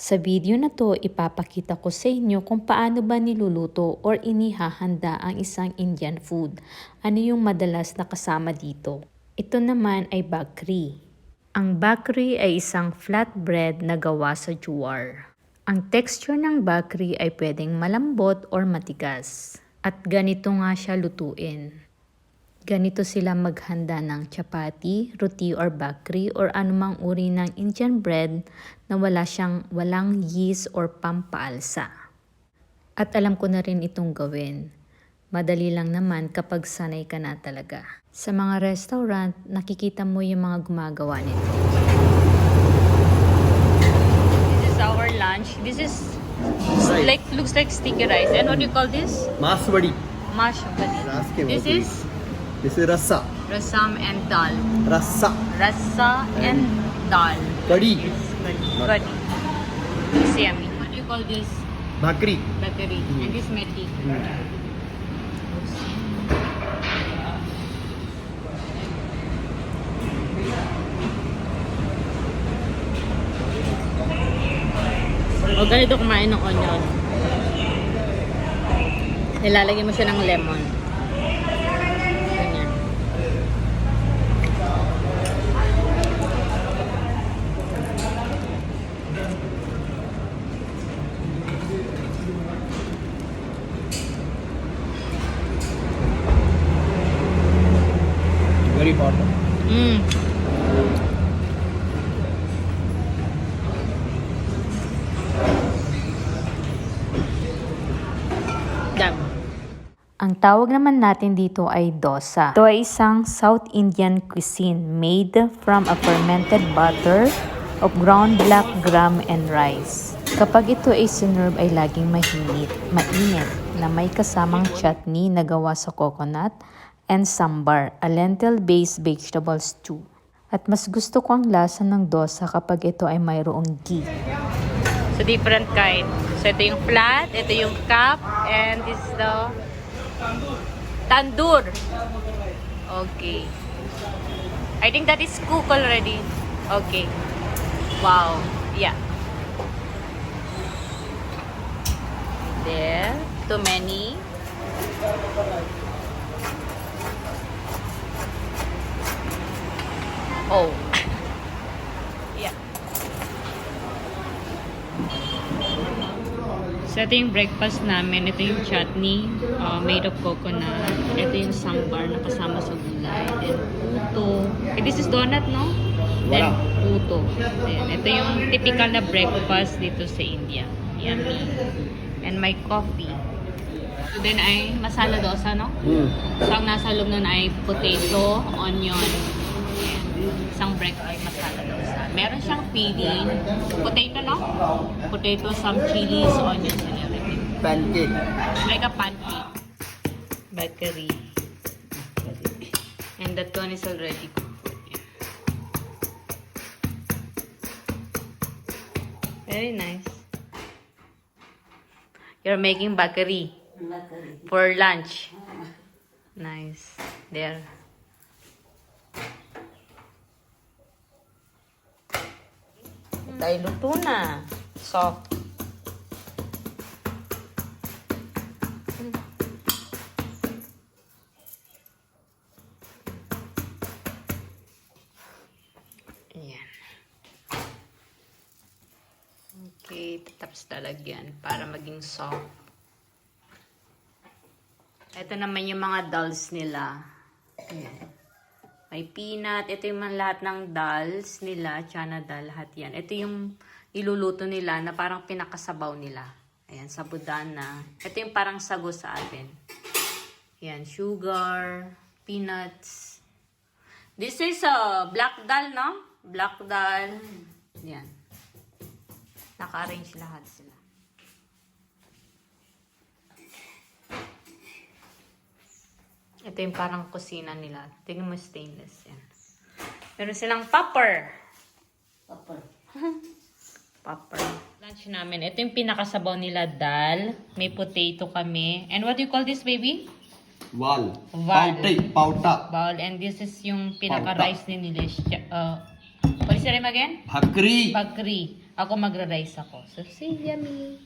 Sa video na to, ipapakita ko sa inyo kung paano ba niluluto or inihahanda ang isang Indian food. Ano yung madalas na kasama dito. Ito naman ay bakri. Ang bakri ay isang flatbread na gawa sa jowar. Ang texture ng bakri ay pwedeng malambot or matigas. At ganito nga siya lutuin. Ganito sila maghanda ng chapati, roti or bakri or anumang uri ng Indian bread na wala siyang walang yeast or pampaalsa. At alam ko na rin itong gawin. Madali lang naman kapag sanay ka na talaga. Sa mga restaurant, nakikita mo yung mga gumagawa nito. This is our lunch. This is Right. like looks like sticky rice. And what do you call this? Maswadi. Him, This is This is rasa. rasam and dal. Rasa. Rasa and dal. Kadi. Good. It's yummy. What do you call this? Bhakri. Bakari. And this meti. O ganito kumain ng onion. Nilalagyan mo siya ng lemon. Very hot. Mm. Ang tawag naman natin dito ay dosa. Ito ay isang South Indian cuisine made from a fermented butter of ground black gram and rice. Kapag ito ay sinerve ay laging mahinit, mainit, na may kasamang chutney na gawa sa coconut and sambar, a lentil-based vegetable stew. At mas gusto ko ang lasa ng dosa kapag ito ay mayroong ghee. So different kind. So ito yung flat, ito yung cup, and this is the tandoor. Okay. I think that is cook already. Okay. Wow. Yeah. There. Too many. Oh. yeah. So, ito yung breakfast namin. Ito yung chutney uh, made of coconut. Ito yung sambar na kasama sa gulay. Then, puto. Eh, this is donut, no? Then, puto. Then, ito yung typical na breakfast dito sa India. Yummy. And my coffee. So, then ay masala dosa, no? Hmm. So, ang nasa loob nun ay potato, onion, isang breakfast masala dosa. Meron siyang filling. Potato, no? Potato, some chilies, onions, and everything. Pancake. Like a pancake. Bakery. And that one is already cooked. Very nice. You're making bakery for lunch. Nice. There. Tayo luto na. Soft. Ayan. Okay, tapos lalagyan para maging soft. Ito naman yung mga dolls nila. Ayan. May peanut. Ito yung mga lahat ng dolls nila. Chana dal, lahat yan. Ito yung iluluto nila na parang pinakasabaw nila. Ayan, sabudana. Ito yung parang sago sa atin. Ayan, sugar, peanuts. This is a black dal, no? Black dal. Yan. Naka-arrange lahat sila. Ito yung parang kusina nila. Tingnan mo stainless yan. Meron silang popper. Popper. Lunch namin. Ito yung pinakasabaw nila, dal. May potato kami. And what do you call this, baby? Wal. Wal. Pauta. Pauta. Bowl. And this is yung pinaka-rice ni nila. Uh, what is the name again? Bhakri. Bakri. Ako magra-rice ako. So, say yummy.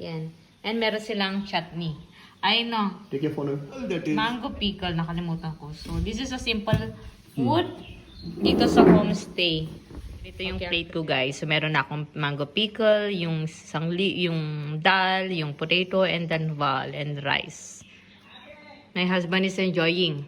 Yan. And meron silang chutney. Ay, no. Take your phone. That is. Mango pickle, nakalimutan ko. So, this is a simple food dito sa homestay. Ito yung plate ko, guys. So, meron na akong mango pickle, yung sangli, yung dal, yung potato, and then val, and rice. My husband is enjoying.